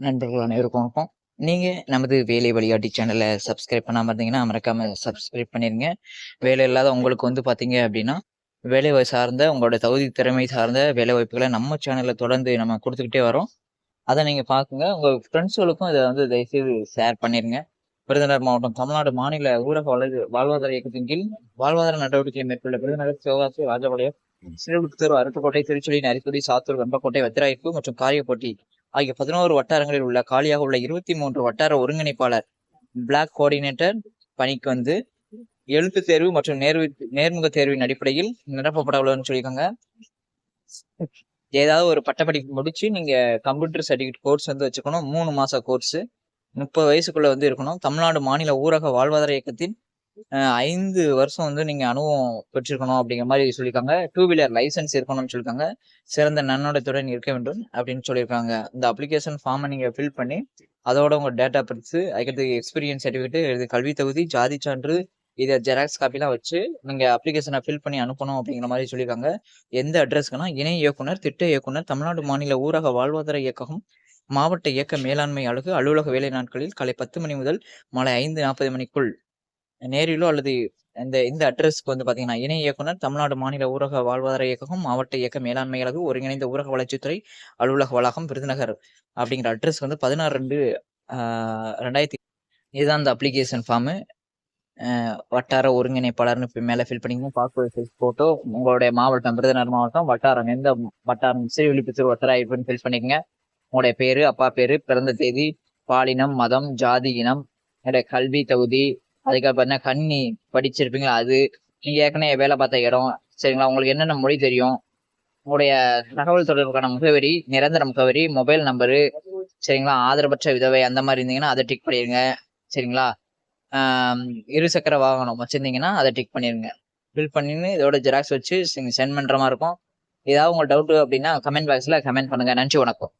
நண்பர்கள் அனைவருக்கும் வணக்கம். நீங்கள் நமது வேலை வழிகாட்டி சேனலை சப்ஸ்கிரைப் பண்ணாம இருந்தீங்கன்னா மறக்காமல் சப்ஸ்கிரைப் பண்ணிருங்க. வேலை இல்லாத உங்களுக்கு வந்து பார்த்தீங்க அப்படின்னா வேலை சார்ந்த உங்களோட தகுதி திறமை சார்ந்த வேலை வாய்ப்புகளை நம்ம சேனலில் தொடர்ந்து நம்ம கொடுத்துக்கிட்டே வரோம். அதை நீங்கள் பார்க்குங்க உங்கள் ஃப்ரெண்ட்ஸ்களுக்கும் இதை வந்து தயவுசெய்து ஷேர் பண்ணிருங்க. விருதுநகர் மாவட்டம் தமிழ்நாடு மாநில ஊரக வளர்ச்சி வாழ்வாதார இயக்கத்தின் கீழ் வாழ்வாதார நடவடிக்கையை மேற்கொள்ள விருதுநகர் சிவகாசி ராஜபாளையம் ஸ்ரீவிழுப்புத்தூர் அருப்புக்கோட்டை திருச்சுழி நரிக்குடி சாத்தூர் வெம்பக்கோட்டை வத்திராய்ப்பு மற்றும் காரியப்பட்டி ஆகிய பதினோரு வட்டாரங்களில் உள்ள காலியாக உள்ள இருபத்தி மூன்று வட்டார ஒருங்கிணைப்பாளர் பிளாக் கோஆர்டினேட்டர் பணிக்கு வந்து எழுத்து தேர்வு மற்றும் நேர்வு நேர்முக தேர்வின் அடிப்படையில் நிரப்பப்பட உள்ளதுன்னு சொல்லியிருக்காங்க. ஏதாவது ஒரு பட்டப்படிப்பு முடிச்சு நீங்க கம்ப்யூட்டர் சர்டிஃபிகேட் கோர்ஸ் வந்து வச்சுக்கணும். மூணு மாச கோர்ஸ் முப்பது வயசுக்குள்ள வந்து இருக்கணும். தமிழ்நாடு மாநில ஊரக வாழ்வாதார இயக்கத்தின் ஐந்து வருஷம் வந்து நீங்கள் அனுபவம் பெற்றிருக்கணும் அப்படிங்கிற மாதிரி சொல்லியிருக்காங்க. டூ வீலர் லைசன்ஸ் இருக்கணும்னு சொல்லியிருக்காங்க. சிறந்த நன்னோடத்துடன் இருக்க வேண்டும் அப்படின்னு சொல்லியிருக்காங்க. இந்த அப்ளிகேஷன் ஃபார்மை நீங்கள் ஃபில் பண்ணி அதோட உங்கள் டேட்டா பிரித்து அதுக்கடுத்து எக்ஸ்பீரியன்ஸ் சர்டிஃபிகேட் இது கல்வி தகுதி ஜாதி சான்று இதை ஜெராக்ஸ் காப்பிலாம் வச்சு நீங்கள் அப்ளிகேஷனை ஃபில் பண்ணி அனுப்பணும் அப்படிங்கிற மாதிரி சொல்லியிருக்காங்க. எந்த அட்ரஸ்க்குன்னா இணை இயக்குனர் திட்ட இயக்குனர் தமிழ்நாடு மாநில ஊரக வாழ்வாதார இயக்ககம் மாவட்ட இயக்க மேலாண்மை அழகு அலுவலக வேலை நாட்களில் காலை பத்து மணி முதல் மாலை ஐந்து நாற்பது மணிக்குள் நேரிலோ அல்லது இந்த இந்த அட்ரஸ்க்கு வந்து பார்த்தீங்கன்னா இணை இயக்குனர் தமிழ்நாடு மாநில ஊரக வாழ்வாதார இயக்ககம் மாவட்ட இயக்க மேலாண்மை அலகு ஒருங்கிணைந்த ஊரக வளர்ச்சித்துறை அலுவலக வளாகம் விருதுநகர் அப்படிங்கிற அட்ரஸ் வந்து பதினாறு ரெண்டு ரெண்டாயிரத்தி இதுதான் அந்த அப்ளிகேஷன் ஃபார்மு வட்டார ஒருங்கிணைப்பாளர்னு இப்போ மேலே ஃபில் பண்ணிக்கணும் பாஸ்போர்ட் சைஸ் ஃபோட்டோ உங்களுடைய மாவட்டம் விருதுநகர் மாவட்டம் வட்டாரம் எந்த வட்டாரம் ஸ்ரீவில்லிபுத்தூர் வட்டாராய்ப்புன்னு ஃபில் பண்ணிக்கங்க. உங்களுடைய பேர் அப்பா பேர் பிறந்த தேதி பாலினம் மதம் ஜாதி இனம் என்னுடைய கல்வி தகுதி அதுக்கப்புறம் பார்த்தீங்கன்னா கண்ணி படிச்சிருப்பீங்களா? அது நீங்கள் ஏற்கனவே வேலை பார்த்த இடம். சரிங்களா? உங்களுக்கு என்னென்ன மொழி தெரியும்? உங்களுடைய தகவல் தொடர்புக்கான முகவரி நிரந்தர முகவரி மொபைல் நம்பரு சரிங்களா? ஆதரவற்ற விதவை அந்த மாதிரி இருந்தீங்கன்னா அதை டிக் பண்ணிடுங்க சரிங்களா? இருசக்கர வாகனம் வச்சுருந்தீங்கன்னா அதை டிக் பண்ணிடுங்க ஃபில் பண்ணின்னு இதோட ஜெராக்ஸ் வச்சு சென்ட் பண்ணுற மாதிரி இருக்கும். ஏதாவது உங்களுக்கு டவுட்டு அப்படின்னா கமெண்ட் பாக்ஸில் கமெண்ட் பண்ணுங்க. நன்றி வணக்கம்.